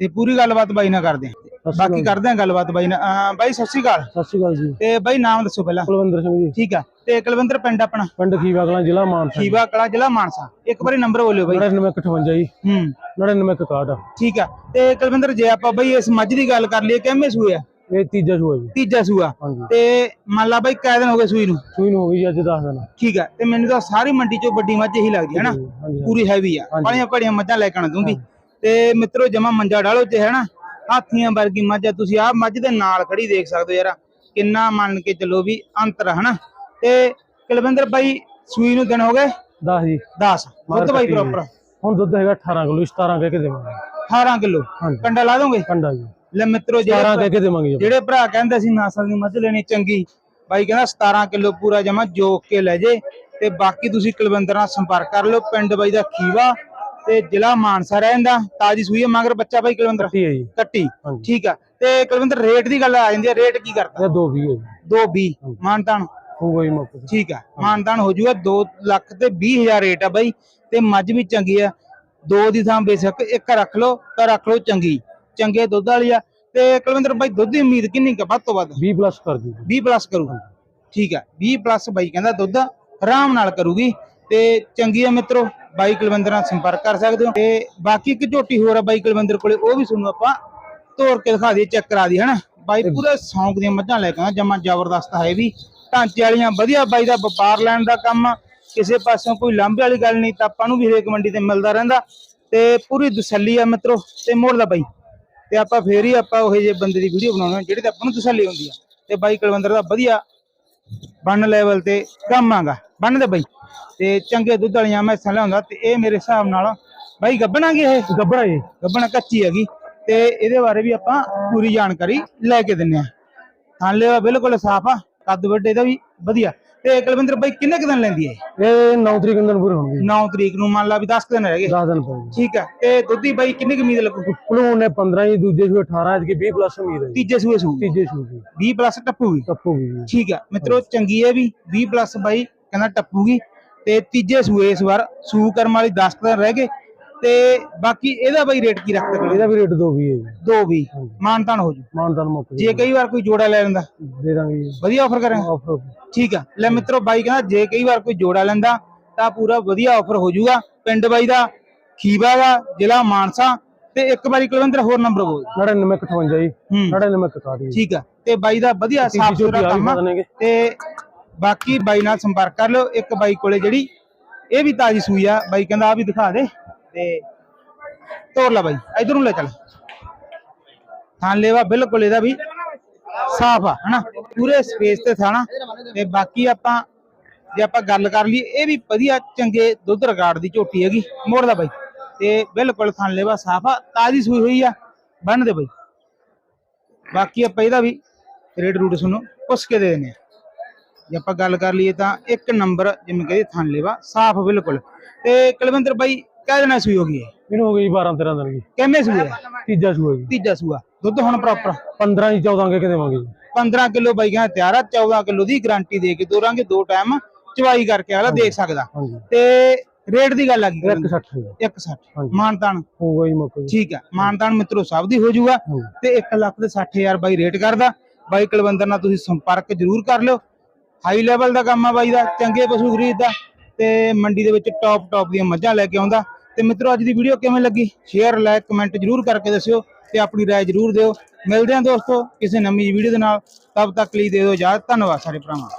ਤੇ ਪੂਰੀ ਗੱਲਬਾਤ ਬਾਈ ਨਾਲ ਕਰਦੇ ਆ ਬਾਕੀ ਕਰਦੇ ਆ ਗੱਲਬਾਤ ਬਾਈ ਨਾਲ। ਬਾਈ ਸਤਿ ਸ਼੍ਰੀ ਅਕਾਲ। ਸਤਿ ਸ਼੍ਰੀ ਅਕਾਲ ਜੀ। ਤੇ ਬਾਈ ਨਾਮ ਦੱਸੋ ਪਹਿਲਾਂ। ਕੁਲਵਿੰਦਰ ਸਿੰਘ ਜੀ। ਠੀਕ ਆ। ਤੇ ਕੁਲਵਿੰਦਰ ਪਿੰਡ ਆਪਣਾ। ਪਿੰਡ ਖੀਵਾ ਕਲਾਂ ਜ਼ਿਲ੍ਹਾ ਮਾਨਸਾ ਖੀਵਾ ਕਲਾ ਜ਼ਿਲ੍ਹਾ ਮਾਨਸਾ। ਇੱਕ ਵਾਰੀ ਨੰਬਰ ਬੋਲਿਓ ਬਾਈ। 9958 ਜੀ। ਹੂੰ। 9961 ਠੀਕ ਆ। ਤੇ ਕੁਲਵਿੰਦਰ ਜੇ ਆਪਾਂ ਬਈ ਇਸ ਮੱਝ ਦੀ ਗੱਲ ਕਰ ਲਈਏ ਕਿੰਨੇ ਸੂਏ ਆ? ਇਹ ਤੀਜਾ ਸੂਆ ਜੀ। ਤੀਜਾ ਸੂਆ। ਤੇ ਮੰਨ ਲਾ ਬਾਈ ਕਿੰਨੇ ਦਿਨ ਹੋ ਗਏ ਸੂਈ ਨੂੰ? ਸੂਈ ਨੂੰ ਹੋ ਗਈ ਅੱਜ 10 ਦਿਨ। ਠੀਕ ਆ। ਤੇ ਮੈਨੂੰ ਤਾਂ ਸਾਰੀ ਮੰਡੀ ਚੋਂ ਵੱਡੀ ਮੱਝ ਹੀ ਲੱਗਦੀ ਹੈ ਨਾ ਪੂਰੀ ਹੈਵੀ ਆ। ਬੜੀਆਂ ਬੜੀਆਂ ਮੱਝਾਂ ਲੈ ਕੇ ਆਣਾ ਤੂੰ ਵੀ। ਤੇ ਮਿੱਤਰੋ ਜਮਾ ਮੰਜਾ ਡਾਲੋ ਤੇ ਹੈ ਨਾ ਹਾਥੀਆਂ ਵਰਗੀ ਮੱਝ ਆ। ਤੁਸੀਂ ਆਹ ਮੱਝ ਦੇ ਨਾਲ ਖੜੀ ਦੇਖ ਸਕਦੇ ਹੋ ਯਾਰ। ਕਿੰਨਾ ਮੰਨ ਕੇ ਚੱਲੋ ਵੀ ਅੰਤਰ ਹੈ ਨਾ ਤੇ ਕੁਲਵਿੰਦਰ ਬਾਈ ਸੂਈ ਨੂੰ ਦਿਨ ਹੋ ਗਏ? 10 ਜੀ। 10 ਦੁੱਧ ਬਾਈ ਪ੍ਰੋਪਰ ਹੁਣ ਦੁੱਧ ਹੈਗਾ 18 ਕਿਲੋ 17 ਕਹਿ ਕੇ ਦੇਵਾਂਗੇ। 18 ਕਿਲੋ? ਕੰਡਾ ਲਾ ਦੋਗੇ? ਕੰਡਾ ਜੀ। ਲੈ ਮਿੱਤਰੋ 17 ਜਿਹੜੇ ਕਹਿ ਕੇ ਦੇਵਾਂਗੇ ਜੀ ਜਿਹੜੇ ਭਰਾ ਕਹਿੰਦੇ ਸੀ ਨਾਸਲ ਦੀ ਮੱਝ ਲੈਣੀ ਚੰਗੀ ਬਾਈ ਕਹਿੰਦਾ 17 ਕਿਲੋ ਪੂਰਾ ਜਮਾ ਜੋਕ ਕੇ ਲੈ ਜੇ। ਤੇ ਬਾਕੀ ਤੁਸੀਂ ਕੁਲਵਿੰਦਰ ਨਾਲ ਸੰਪਰਕ ਕਰ ਲਓ ਪਿੰਡ ਬਾਈ ਦਾ ਖੀਵਾ ਤੇ ਜ਼ਿਲ੍ਹਾ ਮਾਨਸਾ ਰਹਿੰਦਾ ਤਾਜੀ ਸੂਈ ਮਗਰ ਬੱਚਾ ਬਾਈ ਕੁਲਵਿੰਦਰ। ਕੱਟੀ ਠੀਕ ਆ। ਤੇ ਕੁਲਵਿੰਦਰ ਰੇਟ ਦੀ ਗੱਲ ਆ ਜਾਂਦੀ ਹੈ ਰੇਟ ਕੀ ਕਰਦਾ? ਇਹ ਦੋ ਵੀ ਹੈ ਜੀ 220 ਮਾਨਤਾਨ। ਹੋਊਗਾ ਜੀ ਮੌਕੇ ਠੀਕ ਆ ਮਾਨਤਾਨ ਹੋ ਜੂਗਾ 2 ਲੱਖ ਤੇ 20000 ਰੇਟ ਆ ਬਾਈ ਤੇ ਮੱਝ ਵੀ ਚੰਗੀ ਆ। ਦੋ ਦੀ ਥਾਂ ਬੇਸ਼ੱਕ ਇੱਕ ਰੱਖ ਲਓ ਤਾਂ ਰੱਖ ਲਓ ਚੰਗੀ। ਚੰਗੇ ਦੁੱਧ ਵਾਲੀ ਆ। ਤੇ ਕੁਲਵਿੰਦਰ ਬਾਈ ਦੁੱਧ ਦੀ ਉਮੀਦ ਕਿੰਨੀ ਕੁ ਵੱਧ ਤੋਂ ਵੱਧ? 20 ਪਲੱਸ ਕਰ ਜੀ। 20 ਪਲੱਸ ਕਰੂ ਠੀਕ ਹੈ 20 ਪਲੱਸ ਬਾਈ ਕਹਿੰਦਾ ਦੁੱਧ ਆਰਾਮ ਨਾਲ ਕਰੂਗੀ। ਤੇ ਚੰਗੀ ਆ ਮਿੱਤਰੋ ਬਾਈ ਕੁਲਵਿੰਦਰ ਨਾਲ ਸੰਪਰਕ ਕਰ ਸਕਦੇ ਹੋ। ਤੇ ਬਾਕੀ ਇੱਕ ਝੋਟੀ ਹੋਰ ਆ ਬਾਈ ਕੁਲਵਿੰਦਰ ਕੋਲੇ ਉਹ ਵੀ ਤੁਹਾਨੂੰ ਆਪਾਂ ਤੋੜ ਕੇ ਦਿਖਾ ਦਈਏ ਚੈੱਕ ਕਰਾ ਦਈਏ ਹਨਾ? ਬਾਈ ਪੂਰੇ ਸੌਂਕ ਦੀਆਂ ਮੱਝਾਂ ਲੈ ਕੇ ਆਇਆ ਜਮਾ ਜ਼ਬਰਦਸਤ ਹੈ ਵੀ। ਢਾਂਚੇ ਵਾਲੀਆਂ ਵਧੀਆ ਬਾਈ ਦਾ ਵਪਾਰ ਲੈਣ ਦਾ ਕੰਮ ਆ। ਕਿਸੇ ਪਾਸੋਂ ਕੋਈ ਲਾਂਭੇ ਵਾਲੀ ਗੱਲ ਨਹੀਂ ਤਾਂ ਆਪਾਂ ਨੂੰ ਵੀ ਹਰੇਕ ਮੰਡੀ ਤੇ ਮਿਲਦਾ ਰਹਿੰਦਾ। ਤੇ ਪੂਰੀ ਤਸੱਲੀ ਆ ਮਿੱਤਰੋ ਤੇ ਮੋੜ ਦਾ ਬਾਈ। ਤੇ ਆਪਾਂ ਫੇਰ ਹੀ ਆਪਾਂ ਉਹ ਜਿਹੇ ਬੰਦੇ ਦੀ ਵੀਡੀਓ ਬਣਾਉਣਾ ਜਿਹੜੀ ਤੇ ਆਪਾਂ ਨੂੰ ਤਸੱਲੀ ਹੁੰਦੀ ਆ। ਤੇ ਬਾਈ ਕੁਲਵਿੰਦਰ ਦਾ ਵਧੀਆ ਬੰਨ ਲੈਵਲ ਤੇ ਕੰਮ ਆਗਾ। ਬੰਨ ਦੇ ਬਾਈ। ਤੇ ਚੰਗੇ ਦੁੱਧ ਵਾਲੀਆਂ ਮੈਸਾਂ ਲਿਆਉਂਦਾ ਤੇ ਇਹ ਮੇਰੇ ਹਿਸਾਬ ਨਾਲ ਬਾਈ ਗੱਬਣਾਂਗੇ ਇਹ? ਗੱਬੜਾ ਜੀ। ਗੱਬਣਾ ਕੱਚੀ ਹੈਗੀ। ਤੇ ਇਹਦੇ ਬਾਰੇ ਵੀ ਆਪਾਂ ਪੂਰੀ ਜਾਣਕਾਰੀ ਲੈ ਕੇ ਦਿੰਨੇ ਆ ਥਾਂ ਲਿਆ ਬਿਲਕੁਲ ਸਾਫ਼ ਆ। ਕੱਦ ਵੱਡੇ ਦਾ ਵੀ ਵਧੀਆ। ਤੇ ਕੁਲਵਿੰਦਰ ਬਾਈ ਕਿੰਨੇ ਕੁ ਦਿਨ ਲੈਂਦੀ ਹੈ? ਇਹ 9 ਤਰੀਕ ਨੂੰ ਪੂਰੇ ਹੋਣਗੇ। 9 ਤਰੀਕ ਨੂੰ ਮੰਨ ਲਾ ਵੀ 10 ਦਿਨ ਰਹਿ ਗਏ। 10 ਦਿਨ ਪਏ ਠੀਕ ਹੈ। ਤੇ ਦੁੱਧੀ ਬਾਈ ਕਿੰਨੀ ਕੁ ਉਮੀਦ ਲੱਗੂ ਪਲੂਨ ਨੇ 15 ਜੀ ਦੂਜੇ ਸੂਏ 18 ਅੱਜ 20 ਪਲੱਸ ਉਮੀਦ ਹੈ ਤੀਜੇ ਸੂਏ ਸੂ ਤੀਜੇ ਸੂਏ ਦੀ 20 ਪਲੱਸ ਟੱਪੂਗੀ। ਟੱਪੂਗੀ ਠੀਕ ਹੈ। ਮਿੱਤਰੋ ਚੰਗੀ ਹੈ ਵੀ। 20 ਪਲੱਸ ਬਾਈ ਕਹਿੰਦਾ ਟੱਪੂਗੀ। ਤੇ ਤੀਜੇ ਸੂਏ ਇਸ ਵਾਰ ਸੂ ਕਰਮ ਵਾਲੀ 10 ਦਿਨ ਰਹਿ ਗਏ। ਤੇ ਬਾਕੀ ਇਹਦਾ ਬਾਈ ਰੇਟ ਕੀ ਰੱਖਦੇ ਕੋਲ ਇਹਦਾ ਵੀ ਰੇਟ ਦੋ ਵੀ ਹੈ ਜੀ। ਦੋ ਵੀ ਮਾਨਤਾਨ ਹੋ ਜੂ। ਮਾਨਦਾਨ ਮੁੱਕ ਜੇ। ਕਈ ਵਾਰ ਕੋਈ ਜੋੜਾ ਲੈ ਲੈਂਦਾ ਦੇ ਦਾਂਗੇ ਜੀ। ਵਧੀਆ ਆਫਰ ਕਰਾਂ? ਆਫਰ ਠੀਕ ਆ। ਲੈ ਮਿੱਤਰੋ ਬਾਈ ਕਹਿੰਦਾ ਜੇ ਕਈ ਵਾਰ ਕੋਈ ਜੋੜਾ ਲੈਂਦਾ ਤਾਂ ਪੂਰਾ ਵਧੀਆ ਆਫਰ ਹੋ ਜਾਊਗਾ ਪਿੰਡ ਬਾਈ ਦਾ ਖੀਵਾ ਦਾ ਜ਼ਿਲ੍ਹਾ ਮਾਨਸਾ ਤੇ ਇੱਕ ਵਾਰੀ ਕੁਲਵਿੰਦਰ ਹੋਰ ਨੰਬਰ ਬੋਲ। 9958 ਜੀ। ਹੂੰ। 9961 ਜੀ। ਠੀਕ ਆ। ਤੇ ਬਾਈ ਦਾ ਵਧੀਆ ਸਾਫ਼ ਸੁਥਰਾ ਕੰਮ ਆ। ਬਦਲਣਗੇ ਤੇ ਬਾਕੀ ਬਾਈ ਨਾਲ ਸੰਪਰਕ ਕਰ ਲਿਓ। ਇੱਕ ਬਾਈ ਕੋਲੇ ਜਿਹੜੀ ਇਹ ਵੀ ਤਾਜੀ ਸੂਈ ਆ। ਬਾਈ ਕਹਿੰਦਾ ਆ ਵੀ ਦਿਖਾ ਦੇ। ਤੇ ਤੋਰ ਲੈ ਬਾਈ, ਇਧਰ ਨੂੰ ਲੈ ਚੱਲ। ਥਾਂ ਲੈਵਾ, ਬਿਲਕੁਲ ਇਹਦਾ ਵੀ ਸਾਫ਼ ਆ, ਹਨਾ? ਪੂਰੇ ਸਪੇਸ ਤੇ ਥਾਣਾ ਤੇ ਬਾਕੀ ਆਪਾਂ ਜੇ ਆਪਾਂ ਗੱਲ ਕਰ ਲਈਏ, ਇਹ ਵੀ ਵਧੀਆ ਚੰਗੇ ਦੁੱਧ ਰਿਕਾਰਡ ਦੀ ਝੋਟੀ ਹੈਗੀ, ਮੋੜ ਦਾ ਬਾਈ। ਤੇ ਬਿਲਕੁਲ ਥਾਂ ਲੈਵਾ ਸਾਫ਼ ਆ, ਤਾਜੀ ਸੂਈ ਹੋਈ ਆ ਬੰਨ ਦੇ ਬਾਈ। ਬਾਕੀ ਆਪਾਂ ਇਹਦਾ ਵੀ ਰੇਟ ਰੂਟ ਤੁਹਾਨੂੰ ਪੁੱਛ ਕੇ ਦੇ ਦਿੰਦੇ ਆ। ਜੇ ਆਪਾਂ ਗੱਲ ਕਰ ਲਈਏ ਤਾਂ ਇੱਕ ਨੰਬਰ, ਜਿਵੇਂ ਕਹਿੰਦੇ ਥਣ ਲੈਵਾ, ਸਾਫ਼ ਬਿਲਕੁਲ। ਤੇ ਕੁਲਵਿੰਦਰ ਬਾਈ ਕਹਿ ਦੇਣਾ ਸੂਈ ਹੋ ਗਈ ਇਹਨੂੰ ਹੋ ਗਈ 12 13 ਦਿਨ ਜੀ ਕਿੰਨੇ ਸੂਏ ਆ? ਤੀਜਾ ਸੂਆ ਜੀ। ਤੀਜਾ ਸੂਆ। ਦੁੱਧ ਹੁਣ ਪ੍ਰੋਪਰ 15 ਜੀ 14 ਕਹਿ ਕੇ ਦੇਵਾਂਗੇ ਜੀ। 15 ਕਿਲੋ ਬਾਈ ਕਹਿੰਦਾ ਤਿਆਰ ਆ 14 ਕਿਲੋ ਦੀ ਗਾਰੰਟੀ ਦੇ ਕੇ ਦੋਰਾਂਗੇ ਦੋ ਟਾਈਮ ਚਵਾਈ ਕਰਕੇ ਅਗਲਾ ਦੇਖ ਸਕਦਾ। ਹਾਂਜੀ। ਤੇ ਰੇਟ ਦੀ ਗੱਲ ਆ ਗਈ 160 ਜੀ। 160 ਹਾਂਜੀ। ਮਾਨਤਾਨ। ਹੋਊਗਾ ਜੀ ਮੁੱਕ ਜੀ ਠੀਕ ਆ। ਮਾਨਤਾਨ ਮਿੱਤਰੋ ਸਭ ਦੀ ਹੋ ਜਾਊਗਾ ਹਾਂਜੀ। ਤੇ 1 ਲੱਖ ਦੇ 60000 ਬਾਈ ਰੇਟ ਕਰਦਾ। ਬਾਈ ਕੁਲਵੰਦਰ ਨਾਲ ਤੁਸੀਂ ਸੰਪਰਕ ਜ਼ਰੂਰ ਕਰ ਲਿਓ। ਹਾਈ ਲੈਵਲ ਦਾ ਕੰਮ ਆ ਬਾਈ ਦਾ ਚੰਗੇ ਪਸ਼ੂ ਖਰੀਦਦਾ। ਤੇ ਮੰਡੀ ਦੇ ਵਿੱਚ ਟੌਪ ਟੌਪ ਦੀਆਂ ਮੱਝਾਂ ਲੈ ਕੇ ਆਉਂਦਾ ਤੇ ਮਿੱਤਰੋ ਅੱਜ ਦੀ ਵੀਡੀਓ ਕਿਵੇਂ ਲੱਗੀ ਸ਼ੇਅਰ ਲਾਈਕ ਕਮੈਂਟ ਜ਼ਰੂਰ ਕਰਕੇ ਦੱਸਿਓ ਤੇ ਆਪਣੀ رائے ਜ਼ਰੂਰ ਦਿਓ ਮਿਲਦੇ ਹਾਂ ਦੋਸਤੋ ਕਿਸੇ ਨਵੀਂ ਵੀਡੀਓ ਦੇ ਨਾਲ ਤਬ ਤੱਕ ਲਈ ਦੇ ਦਿਓ ਇਜਾਜ਼ਤ ਧੰਨਵਾਦ ਸਾਰੇ ਭਰਾਵਾਂ